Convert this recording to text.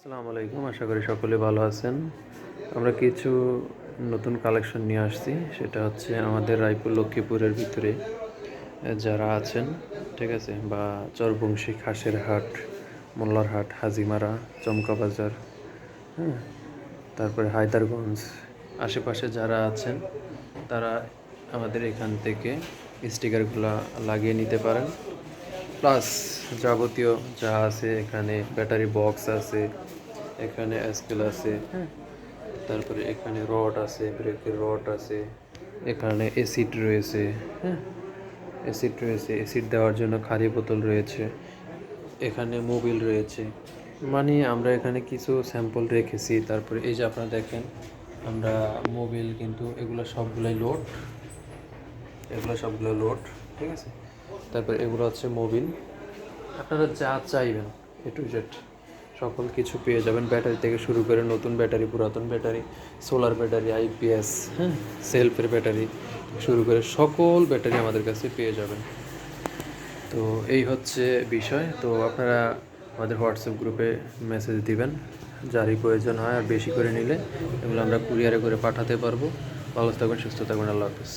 আসসালামু আলাইকুম, আশা করি সকলে ভালো আছেন। আমরা কিছু নতুন কালেকশন নিয়ে আসছি, সেটা হচ্ছে আমাদের রায়পুর লক্ষ্মীপুরের ভিতরে যারা আছেন, ঠিক আছে, বা চরবংশী খাসের হাট, মোল্লার হাট, হাজিমারা, চমকা বাজার হ্যাঁ তারপরে হায়দারগঞ্জ, আশেপাশে যারা আছেন, তারা আমাদের এখান থেকে স্টিকারগুলো লাগিয়ে নিতে পারেন। প্লাস যাবতীয় যা আছে, এখানে ব্যাটারি বক্স আছে, এখানে স্কেল আছে হ্যাঁ তারপরে এখানে রড আছে, ব্রেকের রড আছে, এখানে এসিড রয়েছে হ্যাঁ? অ্যাসিড রয়েছে অ্যাসিড দেওয়ার জন্য খালি বোতল রয়েছে, এখানে মোবিল রয়েছে। মানে আমরা এখানে কিছু স্যাম্পল রেখেছি, তারপরে এই যে আপনারা দেখেন, আমরা মোবিল কিন্তু এগুলো সবগুলোই লোড এগুলো সবগুলো লোড ঠিক আছে? তারপর এগুলো হচ্ছে মোবিল আপনারা যা চাইবেন এ টু জেড সকল কিছু পেয়ে যাবেন। ব্যাটারি থেকে শুরু করে নতুন ব্যাটারি, পুরাতন ব্যাটারি সোলার ব্যাটারি আইপিএস হ্যাঁ সেলফের ব্যাটারি শুরু করে সকল ব্যাটারি আমাদের কাছে পেয়ে যাবেন। তো এই হচ্ছে বিষয়। তো আপনারা আমাদের হোয়াটসঅ্যাপ গ্রুপে মেসেজ দিবেন, যারই প্রয়োজন হয় আর বেশি করে নিলে, এগুলো আমরা কুরিয়ারে করে পাঠাতে পারব। ভালো থাকবেন, সুস্থ থাকবেন, আল্লাহ হাফিজ।